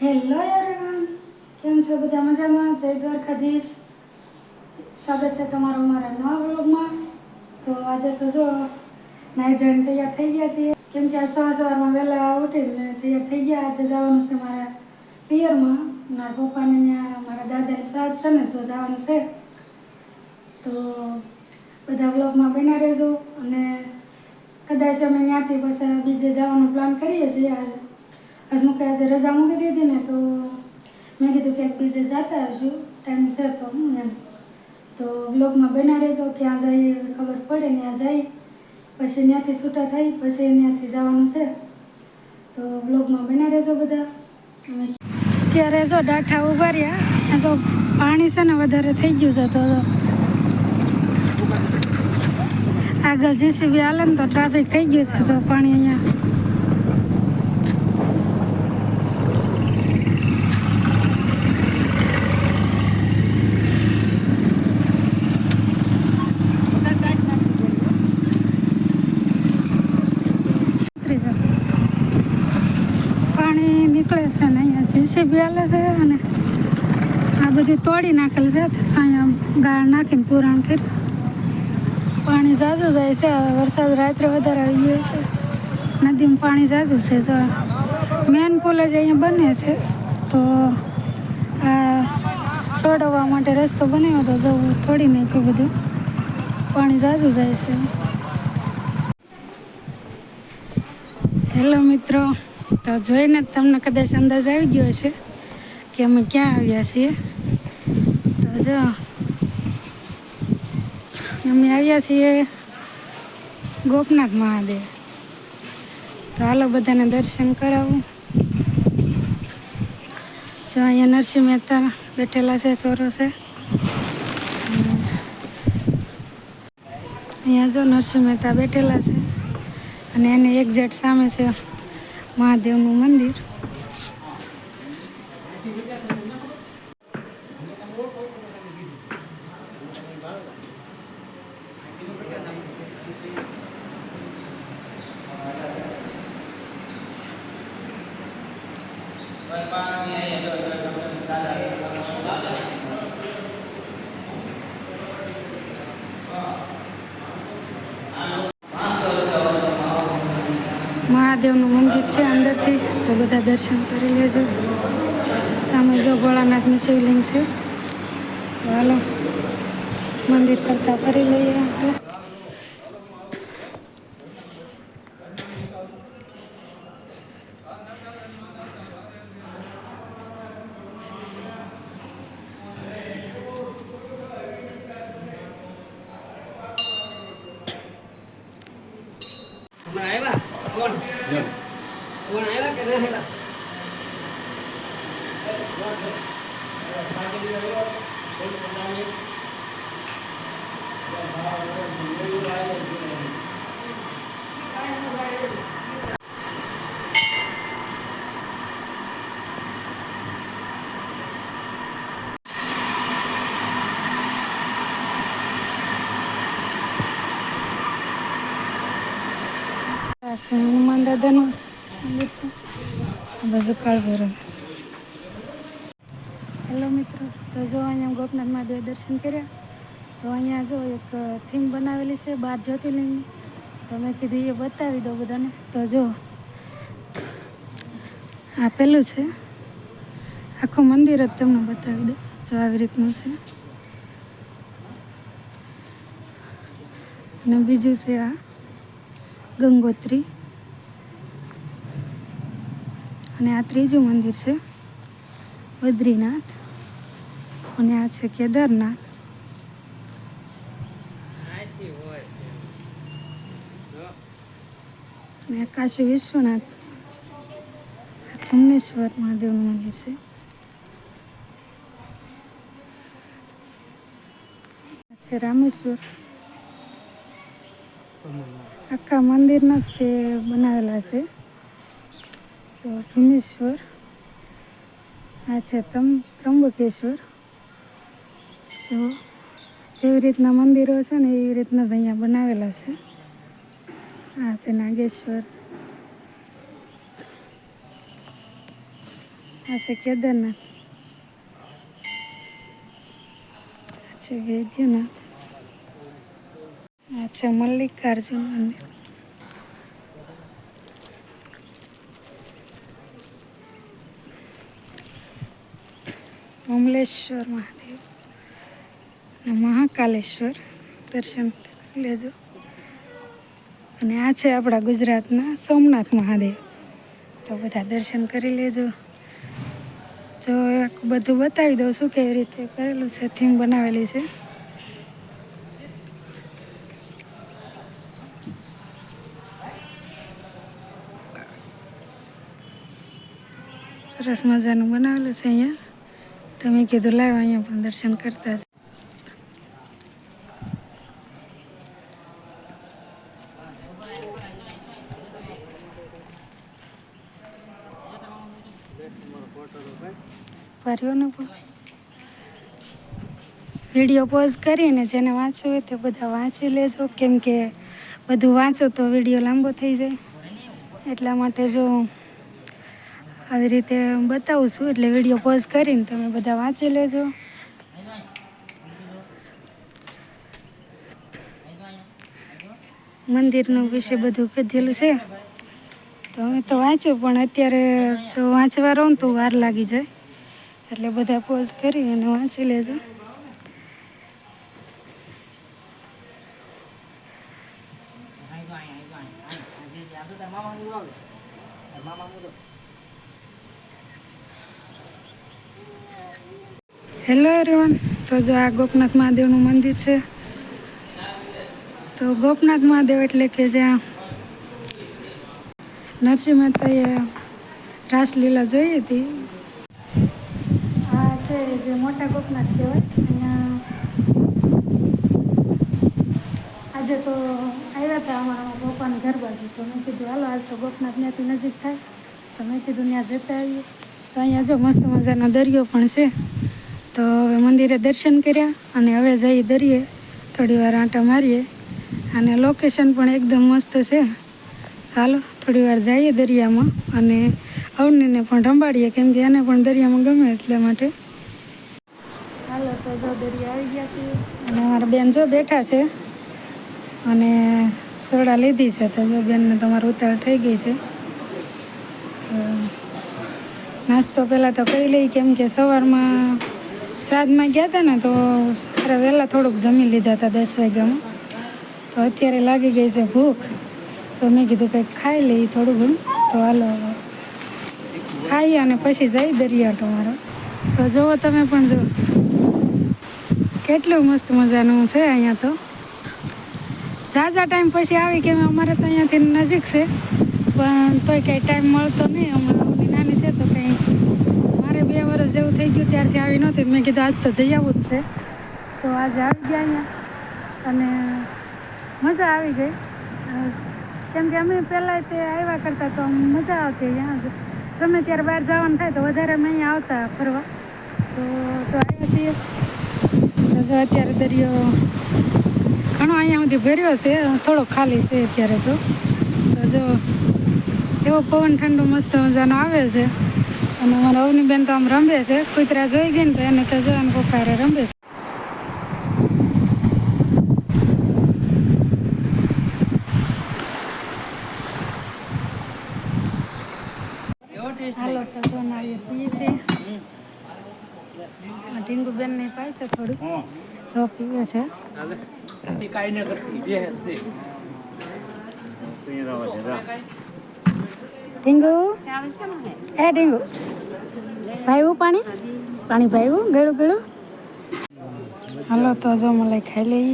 Hello everyone કેમ છો? બધા મજામાં? જય દ્વારકાધીશ. સ્વાગત છે તમારું મારા નવા વ્લોગમાં. તો આજે તો જો નાઈ ધોઈને તૈયાર થઈ ગયા છીએ. કેમ કે આ સવાર સવારમાં વહેલા ઉઠીને તૈયાર થઈ ગયા. આજે જવાનું છે મારા પિયરમાં. મારા પપ્પાને ત્યાં મારા દાદાને સાથ છે ને, તો જવાનું છે. તો બધા વ્લોગમાં બના રહેજો. અને કદાચ અમે ત્યાંથી પછી બીજે જવાનો પ્લાન કરીએ છીએ. આજે આજ મૂકે આજે રજા મૂકી દીધી ને તો મેં કીધું કે બીજે જતા આવશું ટાઈમ છે તો હું એમ તો બ્લોગમાં બના રહેજો ક્યાં જઈએ ખબર પડે ત્યાં જઈ પછી ત્યાંથી છૂટા થઈ પછી ત્યાંથી જવાનું છે તો બ્લોગમાં બના રહેજો બધા અમે અત્યારે જો ડાઠા ઊભા રહ્યા જો પાણી છે ને વધારે થઈ ગયું છે તો આગળ જીસીબી હાલે ને તો ટ્રાફિક થઈ ગયું છે જો પાણી અહીંયા ઉતરી જાઓ. પાણી નીકળે છે ને જીસીબી છે અને આ બધી તોડી નાખેલ છે. અહીંયા ગાળ નાખીને પુરાણ કરી પાણી ઝાઝું જાય છે. વરસાદ રાત્રે વધારે આવી ગયો છે. નદીમાં પાણી ઝાઝું છે. જો મેન પુલ જ અહીંયા બને છે. તો આ તોડવા માટે રસ્તો બનાવ્યો હતો તો તોડી નાખ્યું બધું. પાણી ઝાઝું જાય છે. હેલો મિત્રો. તો જોઈને તમને કદાચ અંદાજ આવી ગયો છે કે અમે ક્યાં આવ્યા છીએ. તો જો, અમે આવ્યા છીએ ગોપનાથ મહાદેવ. તો હાલો બધાને દર્શન કરાવું. જો અહીંયા નરસિંહ મહેતા બેઠેલા છે ચોરો છે. અહીંયા જો નરસિંહ મહેતા બેઠેલા છે અને એની એક્ઝેક્ટ સામે છે મહાદેવનું મંદિર. મહાદેવનું મંદિર છે અંદરથી, તો બધા દર્શન કરી લેજો. સામે જો ભોળાનાથનું શિવલિંગ છે. તો મંદિર કરતા કરી લઈએ આપણે. કોણ આવ્યા કે ના આવ્યા આ છે મંદિર છે બાજુ કાળભૈરવ હેલો મિત્રો. તો જો અહીંયા ગોપનાથ મહાદેવ દર્શન કર્યા, તો અહીંયા જો એક થીમ બનાવેલી છે, બાર જ્યોતિર્લિંગની તો મેં કીધું એ બતાવી દો બધાને. તો જો, આ પેલું છે. આખું મંદિર જ તમને બતાવી દો જો આવી રીતનું છે. અને બીજું છે આ ગંગોત્રી. અને આ ત્રીજું મંદિર છે. બદ્રીનાથ અને આ છે કેદારનાથ. અને કાશી વિશ્વનાથ. ભુવનેશ્વર મહાદેવનું મંદિર છે. રામેશ્વર. આખા મંદિરના તે બનાવેલા છે. જો ભીમેશ્વર આ છે તમ ત્રંબકેશ્વર. જો, જેવી રીતના મંદિરો છે ને, એવી રીતના જ અહીંયા બનાવેલા છે. આ છે નાગેશ્વર. આ છે કેદારનાથ. આ છે વૈદ્યનાથ. આ છે મલ્લિકાર્જુન મંદિર. અમલેશ્વર મહાદેવ. અને મહાકાલેશ્વર દર્શન કરી લેજો. અને આ છે આપણા ગુજરાતના સોમનાથ મહાદેવ. તો બધા દર્શન કરી લેજો. જો એક બધું બતાવી દઉં શું કેવી રીતે કરેલું છે થીમ બનાવેલી છે. સરસ મજાનું બનાવેલું છે અહીંયા. તો મેં કીધું, લાવ અહીંયા પણ દર્શન કરતા જ. ભર્યો ને પણ. વીડિયો પોઝ કરીને જેને વાંચવું હોય તે બધા વાંચી લેજો. કેમ કે બધું વાંચો તો વીડિયો લાંબો થઈ જાય. એટલા માટે જો આવી રીતે બતાવું છું, એટલે વીડિયો પોઝ કરીને તમે બધા વાંચી લેજો. મંદિરનું વિશે બધું કીધેલું છે. તો અમે તો વાંચ્યું, પણ અત્યારે જો વાંચવા રહો ને તો વાર લાગી જાય. એટલે બધા પોઝ કરી અને વાંચી લેજો. હેલો એવરીવન તો જો આ ગોપનાથ મહાદેવનું મંદિર છે, તો ગોપનાથ મહાદેવ એટલે કે જ્યાં નરસિંહ મહેતાએ રાસલીલા જોઈ હતી. આ છે જે મોટા ગોપનાથ કહેવાય. અહીંયા આજે તો આવ્યા હતા અમારા પપ્પાની ઘર બાજુ. તો મેં કીધું, હાલો, આજ તો ગોપનાથ ત્યાંથી નજીક થાય. તો મેં કીધું, ત્યાં જતા આવીએ. તો અહીંયા જો મસ્ત મજાનો દરિયો પણ છે. તો હવે મંદિરે દર્શન કર્યા અને હવે જઈએ દરિયે થોડી વાર આંટા મારીએ. અને લોકેશન પણ એકદમ મસ્ત છે. ચાલો થોડી વાર જઈએ દરિયામાં અને અવનીને પણ રંબાડીએ કેમ કે એને પણ દરિયામાં ગમે એટલે માટે. હાલો, તો જો દરિયા આવી ગયા છે. અને અમારા બેન જો બેઠા છે. અને સોડા લીધી છે, તો જો બેનને તમારું ઉતાળ થઈ ગઈ છે. તો નાસ્તો પહેલાં તો કરી લઈ કેમ કે સવારમાં શ્રાદ્ધમાં ગયા હતા ને તો સવારે વહેલા થોડુંક જમી લીધા હતા દસ વાગ્યામાં. તો અત્યારે લાગી ગઈ છે ભૂખ. તો મેં કીધું કંઈક ખાઈ લઈ થોડું ઘણું. તો હાલો ખાઈએ અને પછી જઈ દરિયાટો મારો. તો જુઓ તમે પણ જો. કેટલું મસ્ત મજાનું છે અહીંયા તો. ઝાઝા ટાઈમ પછી આવી કે અમારે તો અહીંયાથી નજીક છે. પણ તોય કંઈ ટાઈમ મળતો નહીં અમારે બે વર્ષ જેવું થઈ ગયું ત્યારથી આવી નહોતી. મેં કીધું આજ તો જઈ આવવું જ છે. તો આજે આવી ગયા અહીંયા. અને મજા આવી ગઈ. કેમ કે અમે પહેલાં તે આવ્યા કરતા તો મજા આવતી અહીંયા ગમે ત્યારે બહાર જવાનું થાય તો વધારે અમે અહીંયા આવતા ફરવા. તો તો આવ્યા છીએ. જો અત્યારે દરિયો ઘણો અહીંયા સુધી ભર્યો છે. થોડો ખાલી છે અત્યારે તો જો, એવો પવન ઠંડો મસ્ત મજાનો આવે છે. અને અમારા અવની બેન તો આમ રમે છે કુતરા જોઈ ગઈ ને તો એને તો જો એમ પપ્પા રમે છે હાલો તો સોના પીએ છે ઢીંગુબેન ને પાય છે થોડું જો પીવે છે કાંઈ ન કરતી ઢીંગુ? એ ઢીંગુ. ભાઈવું પાણી? પાણી ભાઈવું ગળું ગળું? હાલો તો જો મલાઈ ખાઈ લઈ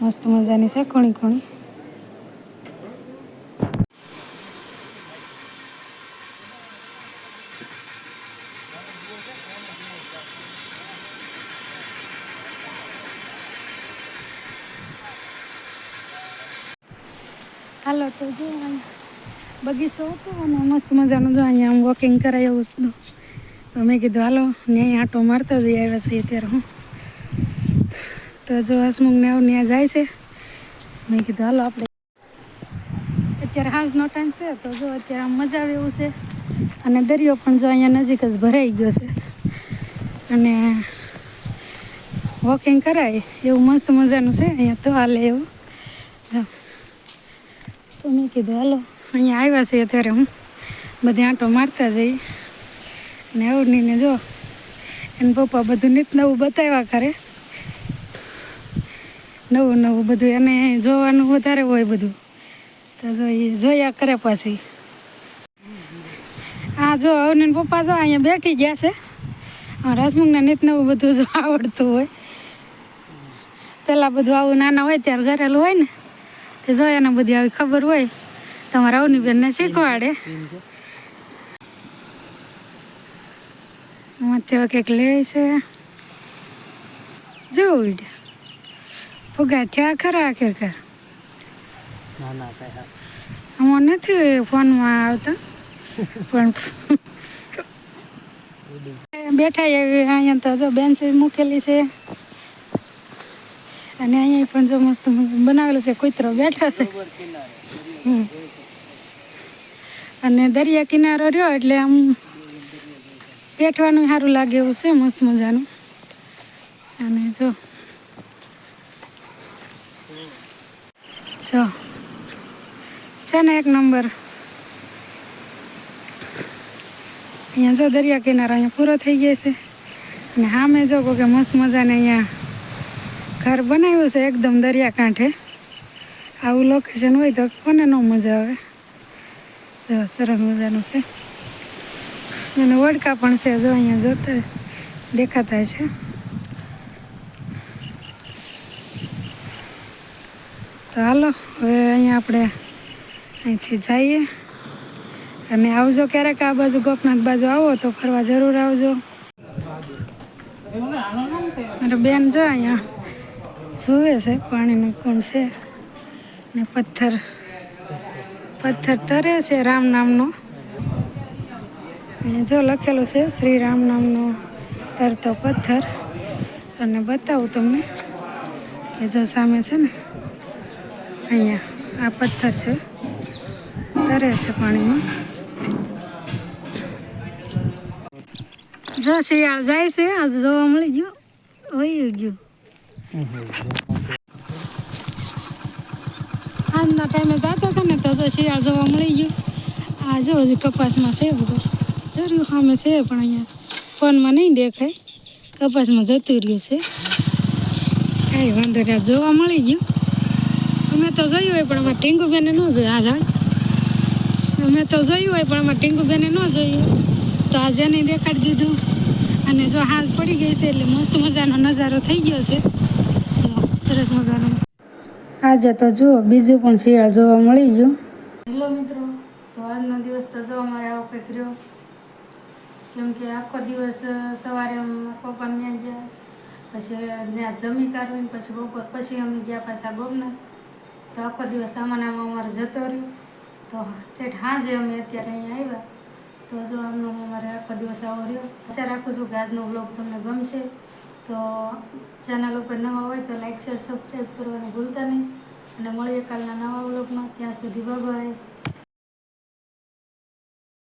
મસ્ત મજાની છે કોણી કોણી હાલો તો જો બગીચો હતો અને મસ્ત મજાનું જો અહીંયા આમ વોકિંગ કરાય એવું છું તો મેં કીધું, હાલો ને અહીં આંટો મારતા જઈ આવ્યા છીએ ત્યારે હું. તો જો હસમુખને આવું ત્યાં જાય છે. મેં કીધું, હાલો, આપણે અત્યારે હાંજનો ટાઈમ છે, તો જો અત્યારે આમ મજા આવે એવું છે. અને દરિયો પણ જો અહીંયા નજીક જ ભરાઈ ગયો છે. અને વોકિંગ કરાય એવું મસ્ત મજાનું છે, અહીંયા તો હાલે એવું. તો મેં કીધું, હાલો અહીંયા આવ્યા છીએ ત્યારે હું. બધે આંટો મારતા જઈ. ને અવનીને જો, એને પપ્પા બધું નીત નવું બતાવ્યા કરે. નવું નવું બધું એને જોવાનું વધારે હોય બધું. તો જો એ જોયા કરે પાછી. આ જો અવની પપ્પા જો અહીંયા બેઠી ગયા છે. આ રસમુખને નીત નવું બધું જો આવડતું હોય. પહેલાં બધું આવું નાના હોય ત્યારે ઘરેલું હોય ને. તે જોયાને બધી આવી ખબર હોય. તમારા અવની બેનને શીખવાડે. માથે કંઈક લે છે. જોડ ફુગા થયા ખરા આખિર કર ના ના કઈ હા. નથી ફોનમાં આવતા. પણ બેઠા એવી અહીંયા તો જો બેન્ચ મૂકેલી છે. અને અહીંયા પણ જો મસ્ત બનાવેલું છે કુતરો બેઠા છે. હમ. અને દરિયા કિનારો રહ્યો એટલે આમ બેઠવાનું સારું લાગે એવું છે, મસ્ત મજાનું. અને જો. જો. છે ને એક નંબર. અહીંયા જો દરિયા કિનારો અહીંયા પૂરો થઈ ગયો છે. અને સામે જો કે મસ્ત મજાને અહીંયા ઘર બનાવ્યું છે, એકદમ દરિયા કાંઠે. આવું લોકેશન હોય તો કોને ન મજા આવે. જો સરસ મજાનું છે. અને વડકા પણ છે જો અહીંયા જોતા દેખાતા છે તો હાલો, હવે અહીંયા આપણે અહીંથી જઈએ. અને આવજો ક્યારેક આ બાજુ, ગોપનાથ બાજુ આવો તો ફરવા જરૂર આવજો. મારે બેન જો અહીંયા જુએ છે, પાણીનું કુંડ છે. ને પથ્થર પથ્થર તરે છે રામ નામનો. જો લખેલું છે, શ્રી રામ નામનો તરતો પથ્થર. અને બતાવું તમને કે જો સામે છે ને, અહીંયા આ પથ્થર છે, તરે છે પાણીમાં. જો શિયાળ જાય છે આ જોવા મળી ગયું વહી ગયું. આજના ટાઈમે જતા હતા ને તો જો શિયાળ જોવા મળી ગયું. આ જો હજી કપાસમાં છે બધું જરૂર સામે છે પણ અહીંયા ફોનમાં નહીં દેખાય. કપાસમાં જતું રહ્યું છે. કાંઈ વાંધો નહીં જોવા મળી ગયું. અમે તો જોયું હોય પણ અમારે ટીંગુબેને ન જોયું. આ ઝાડ અમે તો જોયું હોય પણ અમારે ટીંગુબેને ન જોયું. તો આજે નહીં દેખાડી દીધું. અને જો હાંસ પડી ગઈ છે એટલે મસ્ત મજાનો નજારો થઈ ગયો છે. જો, સરસ મજાનો આજે તો જુઓ બીજું પણ શિયાળ જોવા મળી ગયું. હેલો મિત્રો, તો આજનો દિવસ તો જો અમારે આવો કંઈક રહ્યો. કેમ કે આખો દિવસ સવારે પપ્પા ત્યાં ગયા. પછી ત્યાં જમી કાઢવીને પછી બપોર પછી અમે ગયા પાછા ગોમના. તો આખો દિવસ સામાનામાં અમારે જતો રહ્યો. તો ઠેઠ હાજે અમે અત્યારે અહીંયા આવ્યા. તો જો આમનો અમારે આખો દિવસ આવો રહ્યો. આશા રાખું છું કે આજનો બ્લોગ તમને ગમશે. તો ચેનલ ઉપર નવા હોય તો લાઇક શેર સબસ્ક્રાઈબ કરવાનું ભૂલતા નહીં. અને મળીએ કાલના નવા વ્લોગમાં ત્યાં સુધી બાય